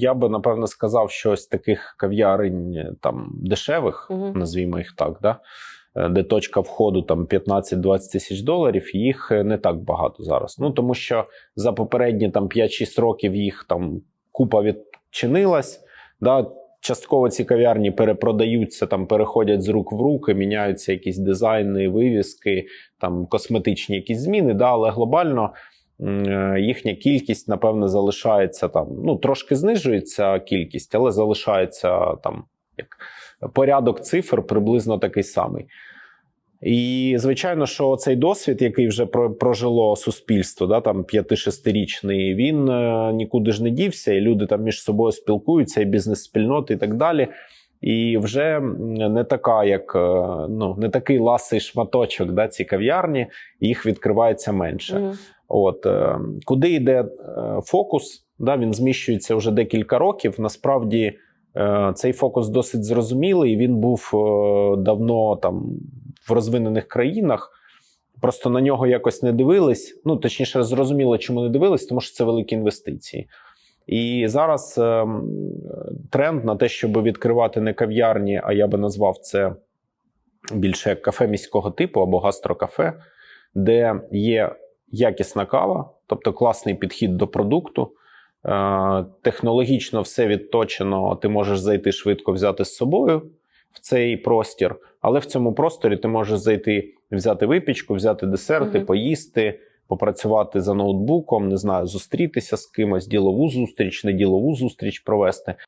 я би напевно сказав, що ось таких кав'ярень е, там дешевих, Мгм. назвімо їх так, да? е, де точка входу там 15-20 тисяч доларів, їх е, не так багато зараз. Ну тому що за попередні там 5-6 років їх там купа відчинилась. Да? Частково ці кав'ярні перепродаються, там переходять з рук в руки, міняються якісь дизайни, вивіски, там косметичні якісь зміни, да? але глобально їхня кількість, напевне, залишається там. Ну, трошки знижується кількість, але залишається там як порядок цифр приблизно такий самий. І звичайно, що цей досвід, який вже про- прожило суспільство, да, там 5-6-річний, він е, нікуди ж не дівся, і люди там між собою спілкуються, і бізнес-спільноти, і так далі. І вже не така, як е, ну не такий ласий шматочок, да, ці кав'ярні, їх відкривається менше. Мгм. От е, куди йде е, фокус? Да, він зміщується вже декілька років. Насправді е, цей фокус досить зрозумілий. Він був давно там в розвинених країнах. Просто на нього якось не дивились. Ну точніше, зрозуміло, чому не дивились, тому що це великі інвестиції. І зараз тренд на те, щоб відкривати не кав'ярні, а я би назвав це більше кафе міського типу або гастрокафе, де є якісна кава, тобто класний підхід до продукту. Е, Технологічно все відточено, ти можеш зайти швидко взяти з собою в цей простір, але в цьому просторі ти можеш зайти, взяти випічку, взяти десерти, Мгм. поїсти, попрацювати за ноутбуком, не знаю, зустрітися з кимось, ділову зустріч, не ділову зустріч провести.